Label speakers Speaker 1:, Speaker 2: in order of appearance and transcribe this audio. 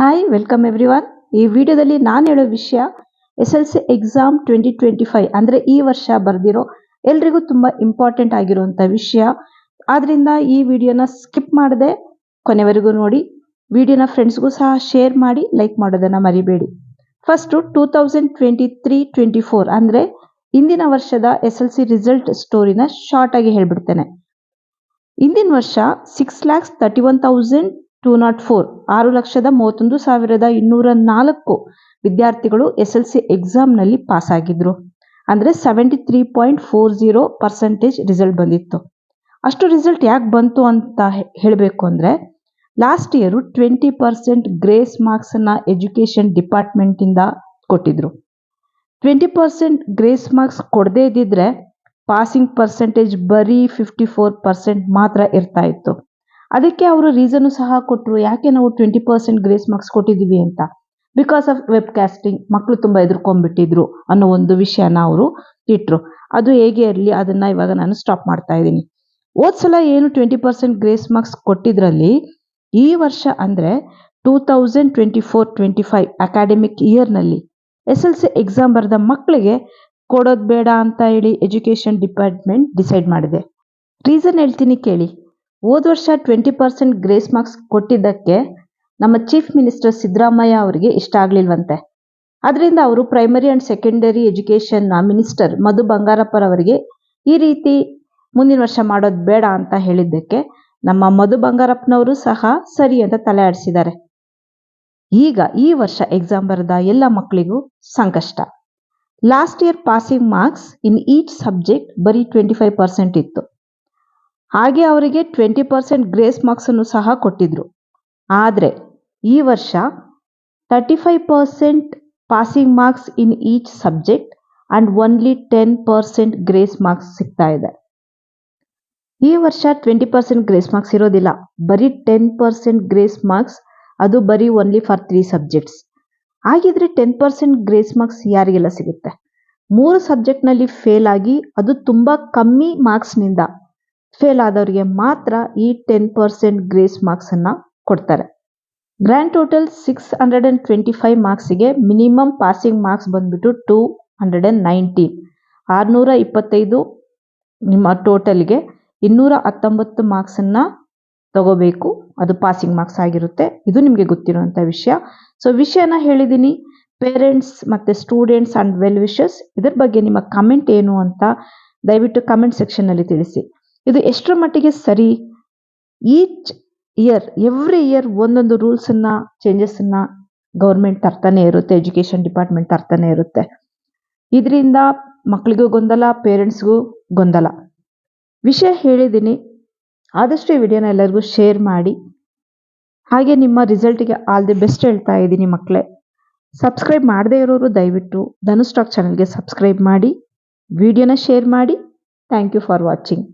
Speaker 1: Hi welcome every one ಈ ವಿಡಿಯೋದಲ್ಲಿ ನಾನು ಹೇಳೋ ವಿಷಯ S L C exam twenty twenty five ಅಂದರೆ ಈ ವರ್ಷ ಬರೆದಿರೋ ಎಲ್ರಿಗೂ ತುಂಬ ಇಂಪಾರ್ಟೆಂಟ್ ಆಗಿರುವಂಥ ವಿಷಯ. ಆದ್ದರಿಂದ ಈ ವಿಡಿಯೋನ ಸ್ಕಿಪ್ ಮಾಡದೆ ಕೊನೆವರೆಗೂ ನೋಡಿ. ವಿಡಿಯೋನ ಫ್ರೆಂಡ್ಸ್ಗೂ ಸಹ ಶೇರ್ ಮಾಡಿ ಲೈಕ್ ಮಾಡೋದನ್ನು ಮರಿಬೇಡಿ. First two thousand twenty three twenty four ಅಂದರೆ ಇಂದಿನ ವರ್ಷದ ಎಸ್ ಎಲ್ ಸಿ ರಿಸಲ್ಟ್ ಸ್ಟೋರಿನ ಶಾರ್ಟಾಗಿ ಹೇಳ್ಬಿಡ್ತೇನೆ. ಇಂದಿನ ವರ್ಷ six lakhs thirty one thousand two nought four ಆರು ಲಕ್ಷದ ಮೂವತ್ತೊಂದು ಸಾವಿರದ ಇನ್ನೂರ ನಾಲ್ಕು ವಿದ್ಯಾರ್ಥಿಗಳು ಎಸ್ ಎಲ್ ಸಿ ಎಕ್ಸಾಮ್ನಲ್ಲಿ ಪಾಸ್ ಆಗಿದ್ರು ಅಂದರೆ seventy three point four zero percentage result ಬಂದಿತ್ತು. ಅಷ್ಟು ರಿಸಲ್ಟ್ ಯಾಕೆ ಬಂತು ಅಂತ ಹೇಳಬೇಕು ಅಂದರೆ last year twenty percent grace ಮಾರ್ಕ್ಸನ್ನು education ಡಿಪಾರ್ಟ್ಮೆಂಟಿಂದ ಕೊಟ್ಟಿದ್ರು. ಟ್ವೆಂಟಿ ಪರ್ಸೆಂಟ್ ಗ್ರೇಸ್ ಮಾರ್ಕ್ಸ್ ಕೊಡದೇ ಇದ್ದಿದ್ರೆ ಪಾಸಿಂಗ್ ಪರ್ಸೆಂಟೇಜ್ ಬರೀ ಫಿಫ್ಟಿ ಫೋರ್ ಪರ್ಸೆಂಟ್ ಮಾತ್ರ ಇರ್ತಾ ಇತ್ತು. ಅದಕ್ಕೆ ಅವರು ರೀಸನ್ನು ಸಹ ಕೊಟ್ಟರು ಯಾಕೆ ನಾವು ಟ್ವೆಂಟಿ ಪರ್ಸೆಂಟ್ ಗ್ರೇಸ್ ಮಾರ್ಕ್ಸ್ ಕೊಟ್ಟಿದ್ದೀವಿ ಅಂತ? ಬಿಕಾಸ್ ಆಫ್ ವೆಬ್ ಕ್ಯಾಸ್ಟಿಂಗ್ ಮಕ್ಕಳು ತುಂಬ ಎದುರ್ಕೊಂಡ್ಬಿಟ್ಟಿದ್ರು ಅನ್ನೋ ಒಂದು ವಿಷಯನ ಅವರು ಇಟ್ಟರು ಅದು ಹೇಗೆ ಇರಲಿ, ಅದನ್ನು ಇವಾಗ ನಾನು ಸ್ಟಾಪ್ ಮಾಡ್ತಾ ಇದ್ದೀನಿ. ಸಲ ಏನು ಟ್ವೆಂಟಿ ಪರ್ಸೆಂಟ್ ಗ್ರೇಸ್ ಮಾರ್ಕ್ಸ್ ಕೊಟ್ಟಿದ್ರಲ್ಲಿ, ಈ ವರ್ಷ ಅಂದರೆ two thousand twenty four twenty five academic ಇಯರ್ನಲ್ಲಿ S L C exam ಬರೆದ ಮಕ್ಕಳಿಗೆ ಕೊಡೋದು ಬೇಡ ಅಂತ ಹೇಳಿ ಎಜುಕೇಷನ್ ಡಿಪಾರ್ಟ್ಮೆಂಟ್ ಡಿಸೈಡ್ ಮಾಡಿದೆ. ರೀಸನ್ ಹೇಳ್ತೀನಿ ಕೇಳಿ. ಹೋದ ವರ್ಷ ಟ್ವೆಂಟಿ ಪರ್ಸೆಂಟ್ ಗ್ರೇಸ್ ಮಾರ್ಕ್ಸ್ ಕೊಟ್ಟಿದ್ದಕ್ಕೆ ನಮ್ಮ ಚೀಫ್ ಮಿನಿಸ್ಟರ್ ಸಿದ್ದರಾಮಯ್ಯ ಅವರಿಗೆ ಇಷ್ಟ ಆಗಲಿಲ್ವಂತೆ. ಅದರಿಂದ ಅವರು ಪ್ರೈಮರಿ ಆ್ಯಂಡ್ ಸೆಕೆಂಡರಿ ಎಜುಕೇಷನ್ನ ಮಿನಿಸ್ಟರ್ ಮಧು ಬಂಗಾರಪ್ಪರವರಿಗೆ ಈ ರೀತಿ ಮುಂದಿನ ವರ್ಷ ಮಾಡೋದು ಬೇಡ ಅಂತ ಹೇಳಿದ್ದಕ್ಕೆ ನಮ್ಮ ಮಧು ಬಂಗಾರಪ್ಪನವರು ಸಹ ಸರಿ ಅಂತ ತಲೆ ಆಡಿಸಿದ್ದಾರೆ. ಈಗ ಈ ವರ್ಷ ಎಕ್ಸಾಮ್ ಬರೆದ ಎಲ್ಲ ಮಕ್ಕಳಿಗೂ ಸಂಕಷ್ಟ. Last year passing marks in each subject ಬರೀ ಟ್ವೆಂಟಿ ಫೈವ್ ಪರ್ಸೆಂಟ್ ಇತ್ತು. ಹಾಗೆ ಅವರಿಗೆ ಟ್ವೆಂಟಿ ಪರ್ಸೆಂಟ್ ಗ್ರೇಸ್ ಮಾರ್ಕ್ಸನ್ನು ಸಹ ಕೊಟ್ಟಿದ್ರು. ಆದರೆ ಈ ವರ್ಷ thirty five percent passing marks in each subject and only ten percent grace marks ಸಿಗ್ತಾ ಇದೆ. ಈ ವರ್ಷ ಟ್ವೆಂಟಿ ಪರ್ಸೆಂಟ್ ಗ್ರೇಸ್ ಮಾರ್ಕ್ಸ್ ಇರೋದಿಲ್ಲ. ಬರೀ ಟೆನ್ ಪರ್ಸೆಂಟ್ ಗ್ರೇಸ್ ಮಾರ್ಕ್ಸ್ ಅದು ಬರೀ ಓನ್ಲಿ ಫಾರ್ ತ್ರೀ ಸಬ್ಜೆಕ್ಟ್ಸ್ ಹಾಗಿದ್ರೆ ಟೆನ್ ಪರ್ಸೆಂಟ್ ಗ್ರೇಸ್ ಮಾರ್ಕ್ಸ್ ಯಾರಿಗೆಲ್ಲ ಸಿಗುತ್ತೆ? ಮೂರು ಸಬ್ಜೆಕ್ಟ್ನಲ್ಲಿ ಫೇಲ್ ಆಗಿ ಅದು ತುಂಬ ಕಮ್ಮಿ ಮಾರ್ಕ್ಸ್ನಿಂದ ಫೇಲ್ ಆದವರಿಗೆ ಮಾತ್ರ ಈ ಟೆನ್ ಪರ್ಸೆಂಟ್ ಗ್ರೇಸ್ ಮಾರ್ಕ್ಸನ್ನು ಕೊಡ್ತಾರೆ. Grand total six hundred and twenty five ಮಾರ್ಕ್ಸಿಗೆ minimum passing marks ಬಂದುಬಿಟ್ಟು ಟೂ ಹಂಡ್ರೆಡ್ ಆ್ಯಂಡ್ ನೈಂಟೀನ್ ಆರುನೂರ ಇಪ್ಪತ್ತೈದು ನಿಮ್ಮ ಟೋಟಲ್ಗೆ ಇನ್ನೂರ ಹತ್ತೊಂಬತ್ತು ಮಾರ್ಕ್ಸನ್ನು ತಗೋಬೇಕು. ಅದು ಪಾಸಿಂಗ್ ಮಾರ್ಕ್ಸ್ ಆಗಿರುತ್ತೆ. ಇದು ನಿಮಗೆ ಗೊತ್ತಿರುವಂಥ ವಿಷಯ. ಸೊ ವಿಷಯನ ಹೇಳಿದ್ದೀನಿ ಪೇರೆಂಟ್ಸ್ ಮತ್ತು ಸ್ಟೂಡೆಂಟ್ಸ್ ಆ್ಯಂಡ್ ವೆಲ್ ವಿಷಸ್ ಇದ್ರ ಬಗ್ಗೆ ನಿಮ್ಮ ಕಮೆಂಟ್ ಏನು ಅಂತ ದಯವಿಟ್ಟು ಕಮೆಂಟ್ ಸೆಕ್ಷನ್ನಲ್ಲಿ ತಿಳಿಸಿ. ಇದು ಎಷ್ಟರ ಮಟ್ಟಿಗೆ ಸರಿ? ಈಚ್ ಇಯರ್, ಎವ್ರಿ ಇಯರ್ ಒಂದೊಂದು ರೂಲ್ಸನ್ನು ಚೇಂಜಸನ್ನು ಗೌರ್ಮೆಂಟ್ ತರ್ತಾನೆ ಇರುತ್ತೆ, ಎಜುಕೇಷನ್ ಡಿಪಾರ್ಟ್ಮೆಂಟ್ ತರ್ತಾನೆ ಇರುತ್ತೆ. ಇದರಿಂದ ಮಕ್ಕಳಿಗೂ ಗೊಂದಲ, ಪೇರೆಂಟ್ಸ್ಗೂ ಗೊಂದಲ. ವಿಷಯ ಹೇಳಿದ್ದೀನಿ. ಆದಷ್ಟು ಈ ವಿಡಿಯೋನ ಎಲ್ಲರಿಗೂ ಶೇರ್ ಮಾಡಿ. ಹಾಗೆ ನಿಮ್ಮ ರಿಸಲ್ಟಿಗೆ ಆಲ್ ದಿ ಬೆಸ್ಟ್ ಹೇಳ್ತಾ ಇದ್ದೀನಿ ಮಕ್ಕಳೇ ಸಬ್ಸ್ಕ್ರೈಬ್ ಮಾಡದೇ ಇರೋರು ದಯವಿಟ್ಟು ಧನು ಸ್ಟಾಕ್ ಚಾನಲ್ಗೆ ಸಬ್ಸ್ಕ್ರೈಬ್ ಮಾಡಿ, ವಿಡಿಯೋನ ಶೇರ್ ಮಾಡಿ. Thank you for watching.